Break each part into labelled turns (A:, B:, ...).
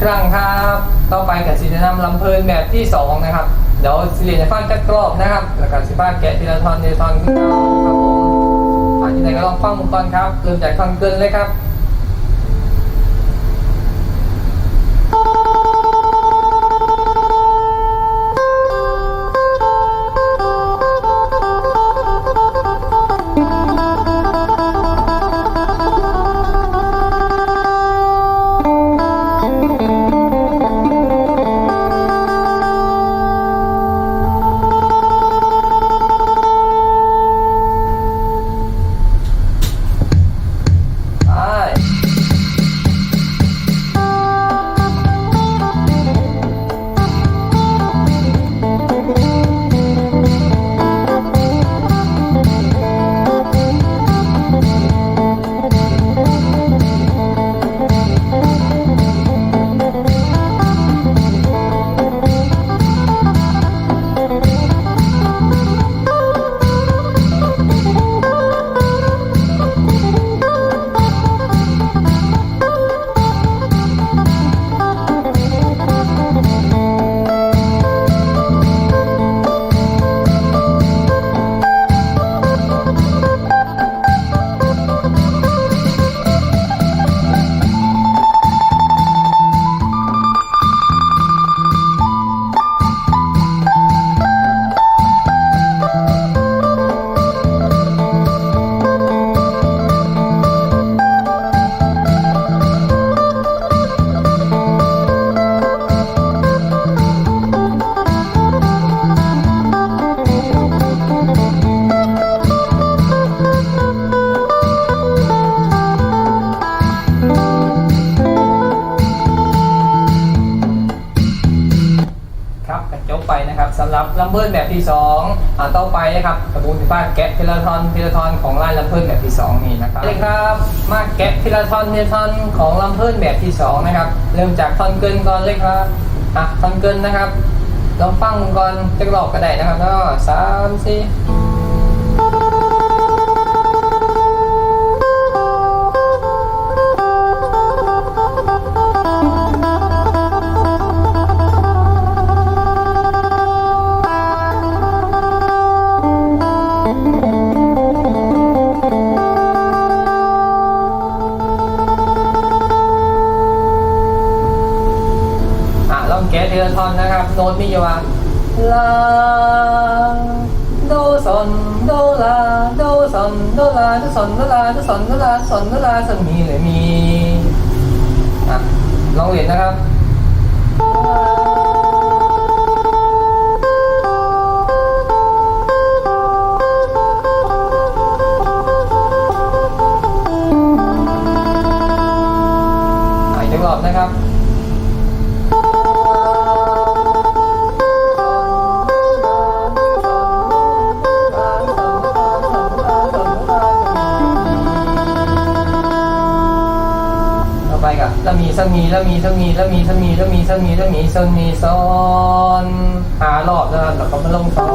A: ครั้งครับ ต่อไปกับสิจะนำลำเพลินแบบที่2นะครับ เดี๋ยวสิเรียนจะฟังจักรอบนะครับ แล้วก็สิบ้าแกะทีละทอนทีละทอนขึ้นมาครับผมอ่าที่ไหนก็ลองฟังมุกก่อนครับ เริ่มจากฟังเกินเลยครับำหรับลำเบิร์นแบบที่2อ่าต่อไปนะครับกระบวนการแกะทีละทอนทีละทอนของลายลำเบิร์นแบบที่ 2 นี่นะครับเลยครับมาแกะทีละทอนทีละทอนของลำเบิร์นแบบที่ 2 นะครับ เริ่มจากทอนเกินก่อนเลยครับอะทอนเกินนะครับลองฟังก่อนจะกรอบก็ได้นะครับแล้วก็สามสี่ ตมีอยู่ว่าลาโดซอนโดลาโดซอนโดลาโดซอนโดลาโดซอนโดลาซอนโดลาซอนมีหรือมีอะลองเรียนนะครับอีกรอบนะครับ สมีละมีสมีละมีสมีละมีสมีละมีสมีซ้อนหารอบนะครับแล้วก็มาลงซ้อ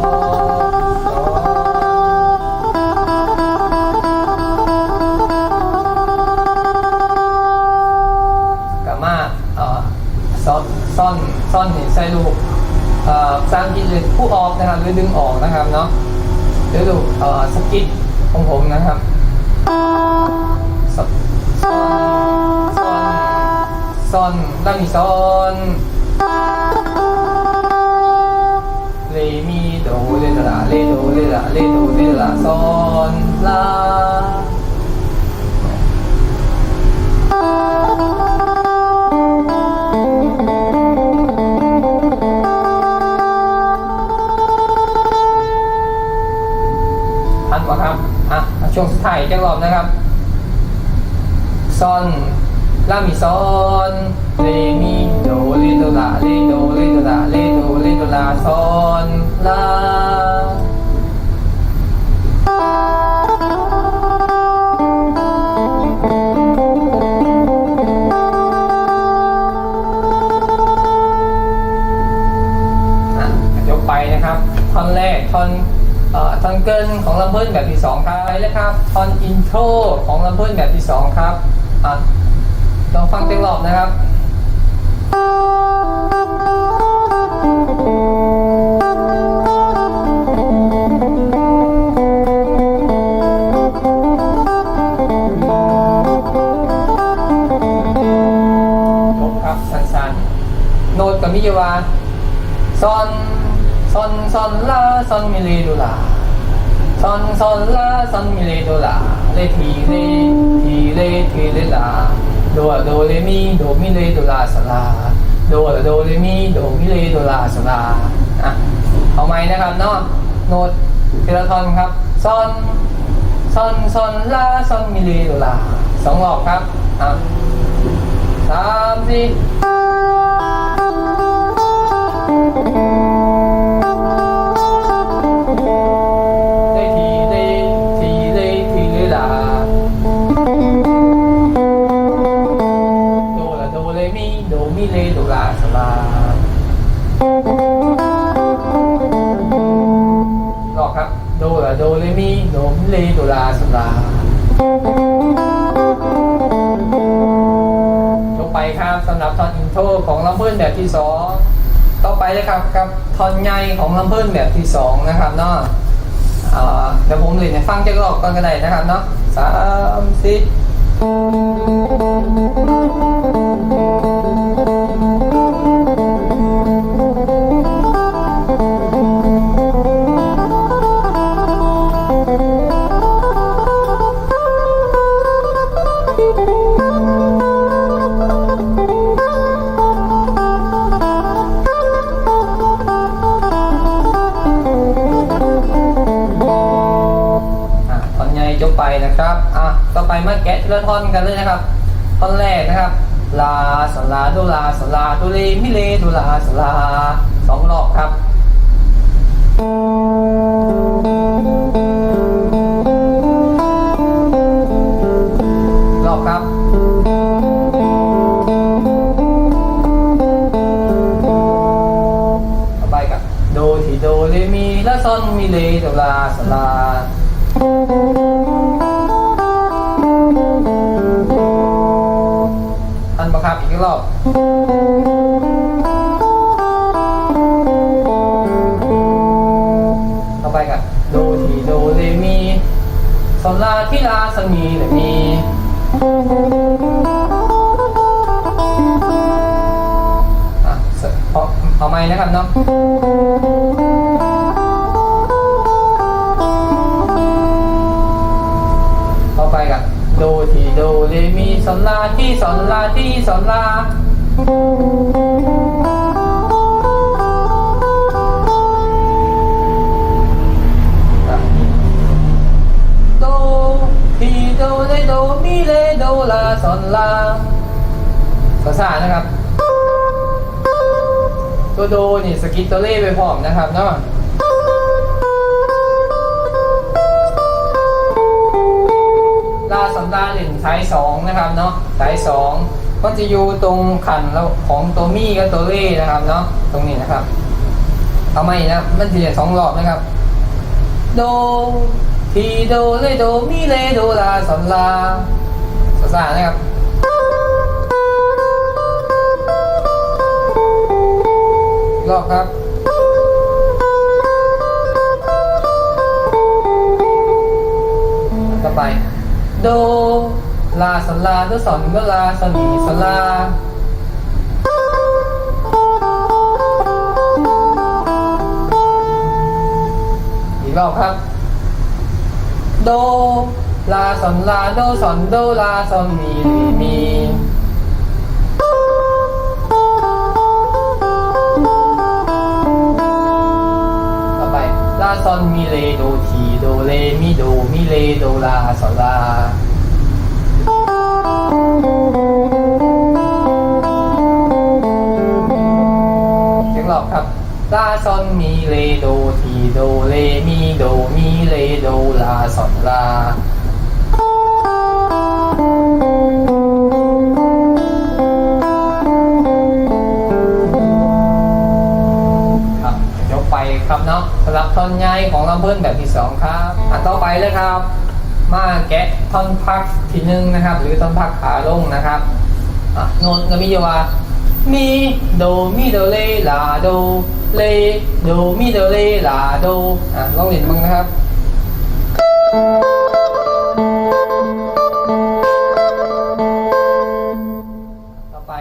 A: นกับมาเอ่อซ้อนซ่อนซ่อนนี่ใส่ลูกเอ่อสร้างที่เลยผู้ออกนะครับหรือดึงออกนะครับเนาะหรือลูกเอ่อสกิดของผมนะครับ ซอนลามีซอนเลมีโดเลดลาเลโดเลลาเลโดเลลาซอนลาทันปะครับ อะ ช่วงสุดท้ายจังรอบนะครับซอน ลามีซอนเรมีโดเรโดลาเรโดเรโดลาเรโดเรโดลาซอนลาอะยกไปนะครับ ท่อนแรกท่อนเอ่อท่อนเกินของลำเบิ้ลแบบที่สองครับไปเลยครับท่อนอินโทรของลำเบิ้ลแบบที่สองครับ ซอนซอนซอนลาซอนมิเลโดลาซอนซอนลาซอนมิเลโดลาเลทีเลทีเลทีเลลาโดอะโดเรมีโดมิเลโดลาสลาโดอะโดเรมีโดมิเลโดลาสลาอะเอาไหมนะครับเนาะโน้ตเทเลทอนครับซอนซอนซอนลาซอนมิเลโดลาสองรอบครับอะสามสี่ ไดทีเลทีเลทีเลลาโดละโดเลมีโดมิเลโดลาสลารอบครับโดละโดเลมีโดมิเลโดลาสลายกไปครับสำหรับทอนอินโทรของลำเพิ่นแบบที่สอง ต่อไปเลยครับกับทอนใหญ่ของลำเพิ่นแบบที่สองนะครับเนาะเดี๋ยวผมเลยเนี่ยฟังจะกรอบก่อนก็ได้นะครับเนาะสามสี่ มาแกะทีละท่อนกันเลยนะครับท่อนแรกนะครับลาสลาดูลาสลาดูเลมิเลดูลาสลาสองรอบครับ กับโดทีโดเรมีซอนลาทิลาสมีเรมีอะเอาเอาไหมนะครับเนาะต่อไปกันโดทีโดเรมีซอนลาที่ซอนลาที่ซอนลา อนลาภาษานะครับ ตัวโดนี่สกิตตัวเล่ไปพร้อมนะครับเนาะลาสันดาหนึ่งสายสองนะครับเนาะสายสองก็จะอยู่ตรงขันแล้วของตัวมี่กับตัวเล่นะครับเนาะตรงนี้นะครับเอาไม่นะมันจะสองรอบนะครับ โดทีโดเลโดมีเลโดลาสันลาสาสานะครับ รอบครับต่อไป โด ลาสลาโดสอนโดลาสนีสลาอีกรอบครับ โด ลาสนลาโดสนโดลาสนมีมี ซอนมีเลโดทีโดเลมิโดมิเลโดลาสอลาเสียงหลอกครับลาซอนมีเลโดทีโดเลมิโดมิเลโดลาซอลา อนใหญ่ของลำเพิ่นแบบที่สองครับอันต่อไปเลยครับ มาแกะท่อนพักที่หนึ่งนะครับ หรือท่อนพักขาลงนะครับอะโน้ตก็มีอยู่ว่ามีโดมีโดเลลาโดเลโดมีโดเลลาโดอะลองเล่นบ้างนะครับต่อไป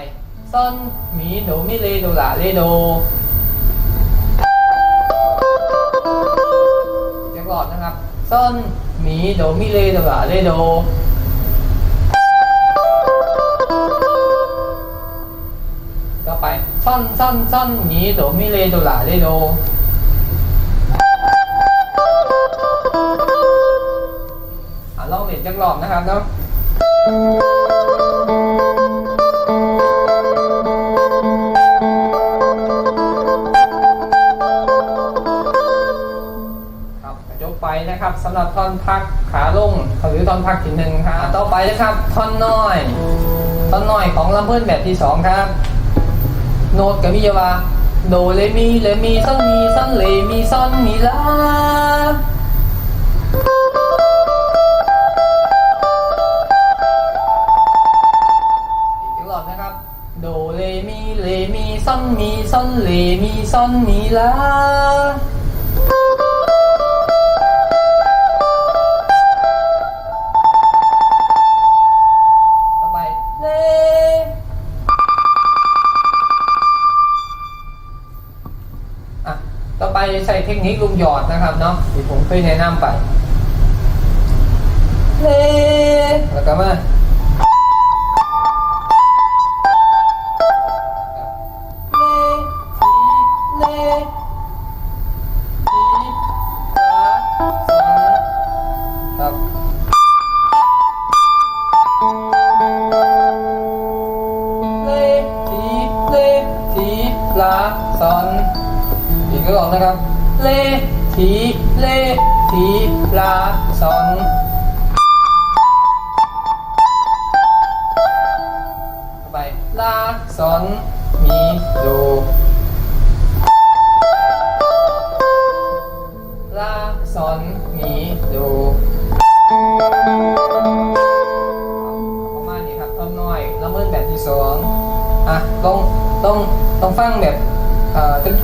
A: ซอนหมีโดมิเลโดลาเลโด ซอนหมีโดมิเลโดลาเลโดต่อไปซ่อนซ่อนซ่อนหมีโดมิเลโดลาเลโดอะลองเรียนจังหลอบนะครับเนาะ สำหรับท่อนพักขาลงหรือท่อนพักที่หนึ่งครับต่อไปนะครับท่อนน้อยท่อนน้อยของลำเพิ่นแบบที่สองครับ โน้ตกับมิยาวาโดเลมีเลมีซอนมีซอนเลมีซอนมีลาอีกรอบนะครับโดเลมีเลมีซอนมีซอนเลมีซอนมีลา คนิคลูกหยอดนะครับเนาะที่ผมเคยแนะนำไปเลแล้วก็มา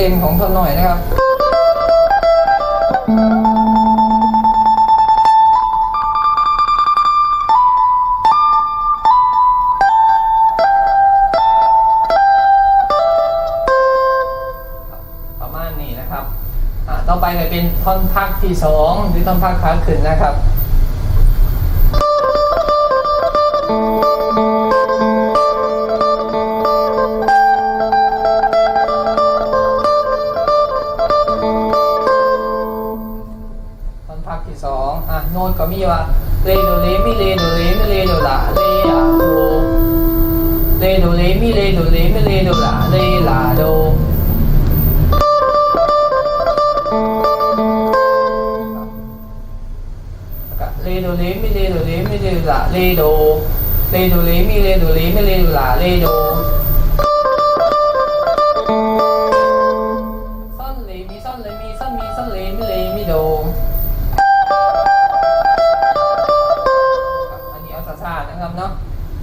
A: อ่อเต็มๆของท่อนน้อยนะครับประมาณนี้นะครับอ่าต่อไปก็เป็นท่อนพักที่สองหรือท่อนพักขาขึ้นนะครับ น้ตก็มีว่าเลโดเลมิเลโดเลมิเลโดลาเลอะโดเลโดเลมิเลโดเลมิเลโดลาเ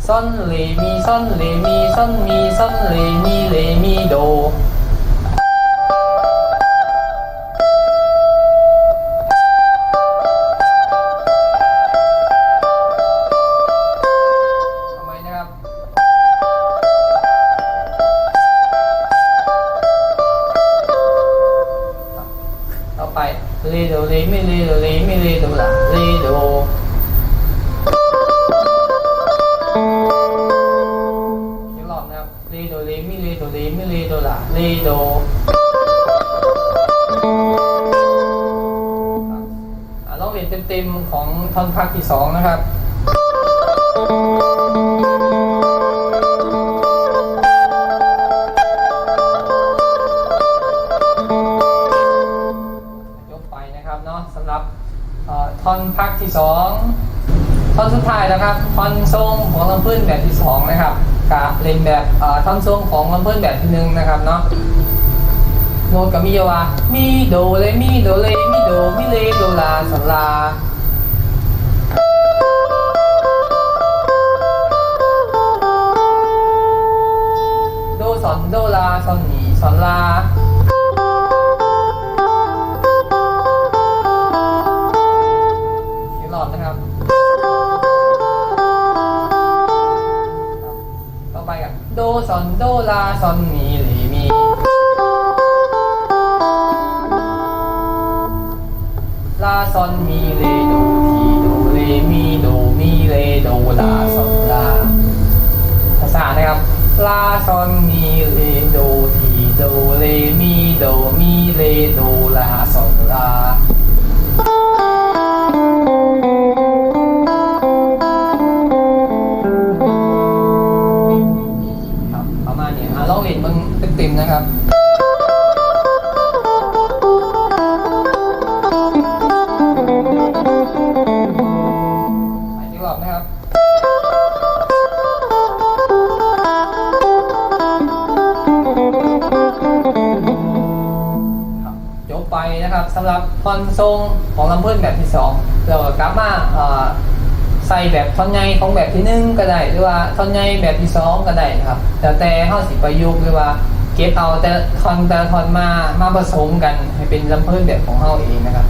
A: ซ่อนเลมีซ่อนเลมีซ่อ ท่อนพักที่สองนะครับยกไปนะครับเนาะสำหรับท่อนพักที่สองท่อนสุดท้ายนะครับท่อนทรงของลำพื้นแบบที่สองนะครับกับเล่นแบบท่อนทรงของลำพื้นแบบที่หนึ่งนะครับเนาะโน้ตกับมิยาวา มีโดเลมีโดเลมีโดมิเลโดลาสลา โดเรมีโดมีเรโดลาซองลา สำหรับคอนทรงของลำเพิ่นแบบที่สองเราก็กลับมาใส่แบบท่อนไนของแบบที่หนึ่งก็ได้ หรือว่าท่อนไนแบบที่สองก็ได้นะครับ แต่แต่เฮาสิประยุกต์หรือว่าเก็บเอาแต่ท่อนแต่ท่อนมามาผสมกันให้เป็นลำเพิ่นแบบของเฮาเองนะครับ